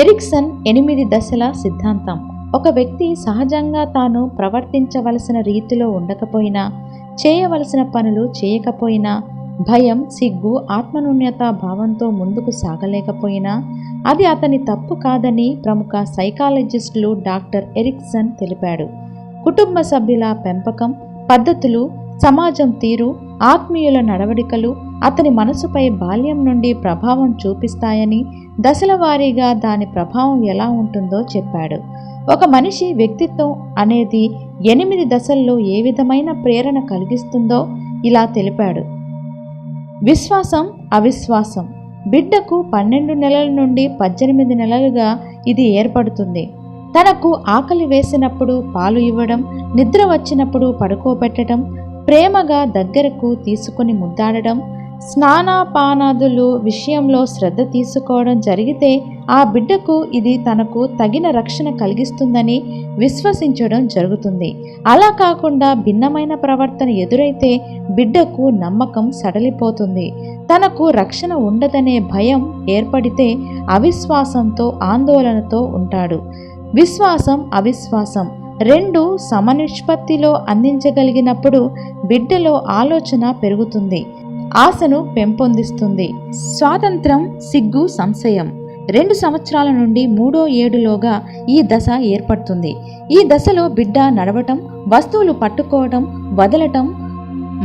Ericsson ఎనిమిది దశల సిద్ధాంతం. ఒక వ్యక్తి సహజంగా తాను ప్రవర్తించవలసిన రీతిలో ఉండకపోయినా చేయవలసిన పనులు చేయకపోయినా భయం సిగ్గు ఆత్మనూన్యత భావంతో ముందుకు సాగలేకపోయినా అది అతని తప్పు కాదని ప్రముఖ సైకాలజిస్టులు డాక్టర్ ఎరిక్సన్ తెలిపాడు. కుటుంబ సభ్యుల పెంపకం పద్ధతులు సమాజం తీరు ఆత్మీయుల నడవడికలు అతని మనసుపై బాల్యం నుండి ప్రభావం చూపిస్తాయని దశల వారీగా దాని ప్రభావం ఎలా ఉంటుందో చెప్పాడు. ఒక మనిషి వ్యక్తిత్వం అనేది ఎనిమిది దశల్లో ఏ విధమైన ప్రేరణ కలిగిస్తుందో ఇలా తెలిపాడు. విశ్వాసం అవిశ్వాసం. బిడ్డకు పన్నెండు నెలల నుండి పద్దెనిమిది నెలలుగా ఇది ఏర్పడుతుంది. తనకు ఆకలి వేసినప్పుడు పాలు ఇవ్వడం నిద్ర వచ్చినప్పుడు పడుకోబెట్టడం ప్రేమగా దగ్గరకు తీసుకుని ముద్దాడడం స్నానాపానాదులు విషయంలో శ్రద్ధ తీసుకోవడం జరిగితే ఆ బిడ్డకు ఇది తనకు తగిన రక్షణ కలిగిస్తుందని విశ్వసించడం జరుగుతుంది. అలా కాకుండా భిన్నమైన ప్రవర్తన ఎదురైతే బిడ్డకు నమ్మకం సడలిపోతుంది. తనకు రక్షణ ఉండదనే భయం ఏర్పడితే అవిశ్వాసంతో ఆందోళనతో ఉంటాడు. విశ్వాసం అవిశ్వాసం. రెండు సమనిష్పత్తిలో అందించగలిగినప్పుడు బిడ్డలో ఆలోచన పెరుగుతుంది ఆశను పెంపొందిస్తుంది. స్వాతంత్రం సిగ్గు సంశయం. రెండు సంవత్సరాల నుండి మూడో ఏడులోగా ఈ దశ ఏర్పడుతుంది. ఈ దశలో బిడ్డ నడవటం వస్తువులు పట్టుకోవటం వదలటం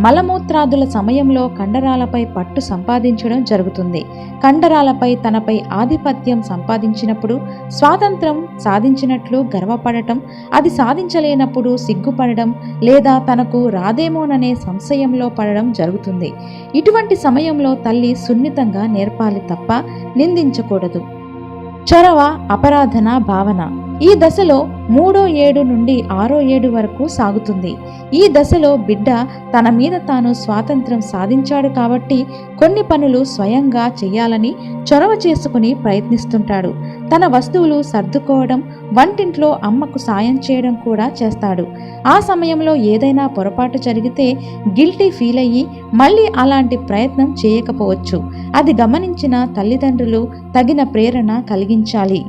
మలమూత్రాదుల సమయంలో కండరాలపై పట్టు సంపాదించడం జరుగుతుంది. కండరాలపై తనపై ఆధిపత్యం సంపాదించినప్పుడు స్వాతంత్రం సాధించినట్లు గర్వపడటం అది సాధించలేనప్పుడు సిగ్గుపడడం లేదా తనకు రాదేమోననే సంశయంలో పడడం జరుగుతుంది. ఇటువంటి సమయంలో తల్లి సున్నితంగా నేర్పాలి తప్ప నిందించకూడదు. చొరవ అపరాధన భావన. ఈ దశలో మూడో ఏడు నుండి ఆరో ఏడు వరకు సాగుతుంది. ఈ దశలో బిడ్డ తన మీద తాను స్వాతంత్రం సాధించాడు కాబట్టి కొన్ని పనులు స్వయంగా చేయాలని చొరవ చేసుకుని ప్రయత్నిస్తుంటాడు. తన వస్తువులు సర్దుకోవడం వంటింట్లో అమ్మకు సాయం చేయడం కూడా చేస్తాడు. ఆ సమయంలో ఏదైనా పొరపాటు జరిగితే గిల్టీ ఫీల్ అయ్యి మళ్ళీ అలాంటి ప్రయత్నం చేయకపోవచ్చు. అది గమనించిన తల్లిదండ్రులు తగిన ప్రేరణ కలిగించాలి.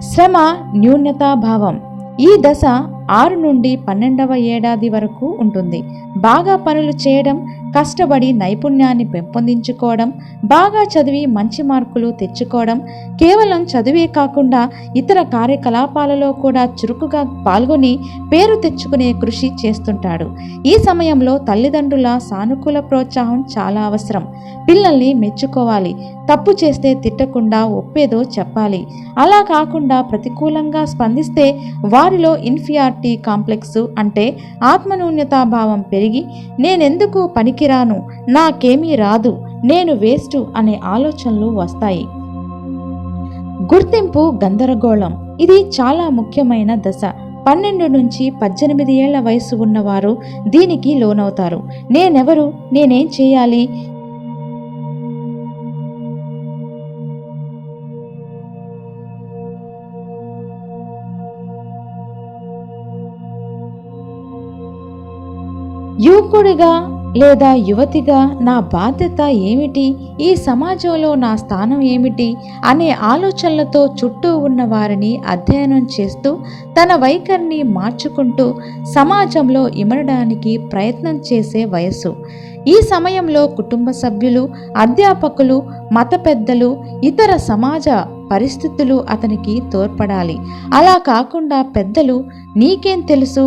శ్రమ న్యూనతాభావం. ఈ దశ ఆరు నుండి పన్నెండవ ఏడాది వరకు ఉంటుంది. బాగా పనులు చేయడం కష్టపడి నైపుణ్యాన్ని పెంపొందించుకోవడం బాగా చదివి మంచి మార్కులు తెచ్చుకోవడం కేవలం చదివే కాకుండా ఇతర కార్యకలాపాలలో కూడా చురుకుగా పాల్గొని పేరు తెచ్చుకునే కృషి చేస్తుంటాడు. ఈ సమయంలో తల్లిదండ్రుల సానుకూల ప్రోత్సాహం చాలా అవసరం. పిల్లల్ని మెచ్చుకోవాలి. తప్పు చేస్తే తిట్టకుండా ఒప్పేదో చెప్పాలి. అలా కాకుండా ప్రతికూలంగా స్పందిస్తే వారిలో ఇన్ఫియారిటీ కాంప్లెక్స్ అంటే ఆత్మన్యూన్యతాభావం పెరిగి నేనెందుకు పనికిరాను? నాకేమీ రాదు. నేను వేస్టు అనే ఆలోచనలు వస్తాయి. గుర్తింపు గందరగోళం. ఇది చాలా ముఖ్యమైన దశ. పన్నెండు నుంచి పద్దెనిమిది ఏళ్ళ వయసు ఉన్నవారు దీనికి లోనవుతారు. నేనెవరు? నేనేం చేయాలి? యువకుడిగా లేదా యువతిగా నా బాధ్యత ఏమిటి? ఈ సమాజంలో నా స్థానం ఏమిటి? అనే ఆలోచనలతో చుట్టూ ఉన్న వారిని అధ్యయనం చేస్తూ తన వైఖరిని మార్చుకుంటూ సమాజంలో ఇమడడానికి ప్రయత్నం చేసే వయస్సు. ఈ సమయంలో కుటుంబ సభ్యులు అధ్యాపకులు మత పెద్దలు ఇతర సమాజ పరిస్థితులు అతనికి తోడ్పడాలి. అలా కాకుండా పెద్దలు నీకేం తెలుసు?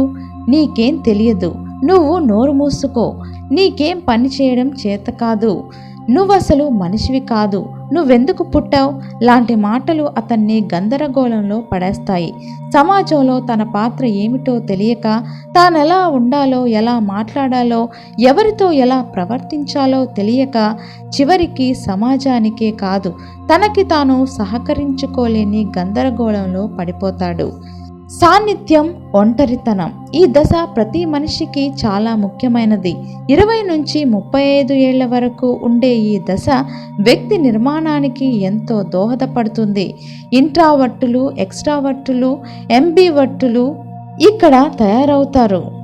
నీకేం తెలియదు? నువ్వు నోరు మూసుకో. నీకేం పని చేయడం చేత కాదు. నువ్వసలు మనిషివి కాదు. నువ్వెందుకు పుట్టావు? లాంటి మాటలు అతన్ని గందరగోళంలో పడేస్తాయి. సమాజంలో తన పాత్ర ఏమిటో తెలియక తానెలా ఉండాలో ఎలా మాట్లాడాలో ఎవరితో ఎలా ప్రవర్తించాలో తెలియక చివరికి సమాజానికే కాదు తనకి తాను సహకరించుకోలేని గందరగోళంలో పడిపోతాడు. సాన్నిధ్యం ఒంటరితనం. ఈ దశ ప్రతి మనిషికి చాలా ముఖ్యమైనది. ఇరవై నుంచి ముప్పై ఐదు ఏళ్ళ వరకు ఉండే ఈ దశ వ్యక్తి నిర్మాణానికి ఎంతో దోహదపడుతుంది. ఇంట్రావర్టులు ఎక్స్ట్రావర్టులు ఎంబీవర్టులు ఇక్కడ తయారవుతారు.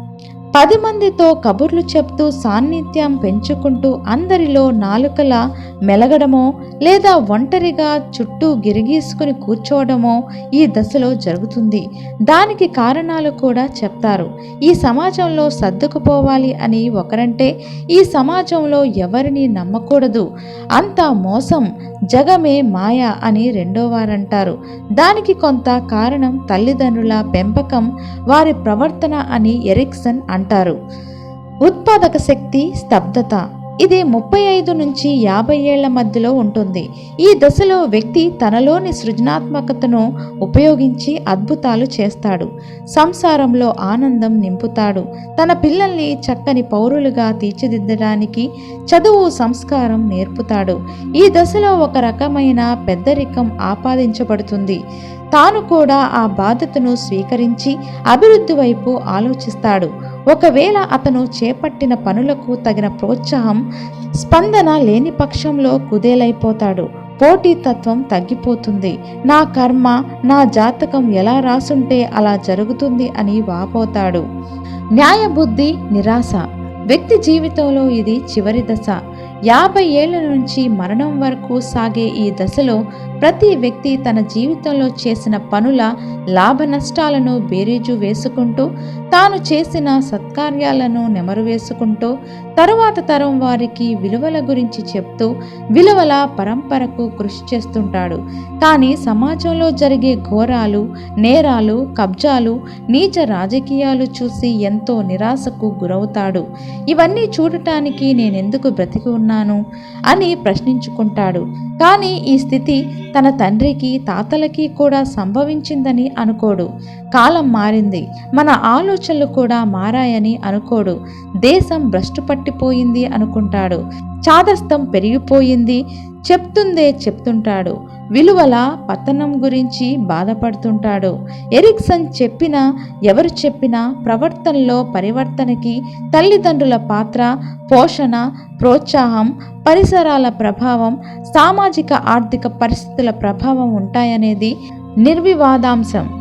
పది మందితో కబుర్లు చెప్తూ సాన్నిధ్యం పెంచుకుంటూ అందరిలో నాలుకల మెలగడమో లేదా ఒంటరిగా చుట్టూ గిరిగీసుకుని కూర్చోవడమో ఈ దశలో జరుగుతుంది. దానికి కారణాలు కూడా చెప్తారు. ఈ సమాజంలో సర్దుకుపోవాలి అని ఒకరంటే ఈ సమాజంలో ఎవరిని నమ్మకూడదు. అంతా మోసం జగమే మాయ అని రెండో వారంటారు. దానికి కొంత కారణం తల్లిదండ్రుల పెంపకం వారి ప్రవర్తన అని ఎరిక్సన్ అంటారు. ఉత్పాదక శక్తి స్తబ్దత ఇది ముప్పై ఐదు నుంచి యాభై ఏళ్ళ మధ్యలో ఉంటుంది. ఈ దశలో వ్యక్తి తనలోని సృజనాత్మకతను ఉపయోగించి అద్భుతాలు చేస్తాడు. సంసారంలో ఆనందం నింపుతాడు. తన పిల్లల్ని చక్కని పౌరులుగా తీర్చిదిద్దడానికి చదువు సంస్కారం నేర్పుతాడు. ఈ దశలో ఒక రకమైన పెద్దరికం ఆపాదించబడుతుంది. తాను కూడా ఆ బాధ్యతను స్వీకరించి అభివృద్ధి వైపు ఆలోచిస్తాడు. ఒకవేళ అతను చేపట్టిన పనులకు తగిన ప్రోత్సాహం స్పందన లేని పక్షంలో కుదేలైపోతాడు. పోటీతత్వం తగ్గిపోతుంది. నా కర్మ నా జాతకం ఎలా రాసుంటే అలా జరుగుతుంది అని వాపోతాడు. న్యాయబుద్ధి నిరాశ. వ్యక్తి జీవితంలో ఇది చివరి దశ. యాభై ఏళ్ళ నుంచి మరణం వరకు సాగే ఈ దశలో ప్రతి వ్యక్తి తన జీవితంలో చేసిన పనుల లాభ నష్టాలను బేరీజు వేసుకుంటూ తాను చేసిన సత్కార్యాలను నెమరు వేసుకుంటూ తరువాత తరం వారికి విలువల గురించి చెప్తూ విలువల పరంపరకు కృషి చేస్తుంటాడు. కానీ సమాజంలో జరిగే ఘోరాలు నేరాలు కబ్జాలు నీచ రాజకీయాలు చూసి ఎంతో నిరాశకు గురవుతాడు. ఇవన్నీ చూడటానికి నేనెందుకు బ్రతికి ఉన్నాను? అని ప్రశ్నించుకుంటాడు. కానీ ఈ స్థితి తన తండ్రికి తాతలకి కూడా సంభవించిందని అనుకోడు. కాలం మారింది. మన ఆలోచనలు కూడా మారాయని అనుకోడు. దేశం భ్రష్టు పట్టిపోయింది అనుకుంటాడు. చాదస్తం పెరిగిపోయింది. చెప్తుందే చెప్తుంటాడు. విలువల పతనం గురించి బాధపడుతుంటాడు. ఎరిక్సన్ చెప్పినా ఎవరు చెప్పినా ప్రవర్తనలో పరివర్తనకి తల్లిదండ్రుల పాత్ర పోషణ ప్రోత్సాహం పరిసరాల ప్రభావం సామాజిక ఆర్థిక పరిస్థితుల ప్రభావం ఉంటాయనేది నిర్వివాదాంశం.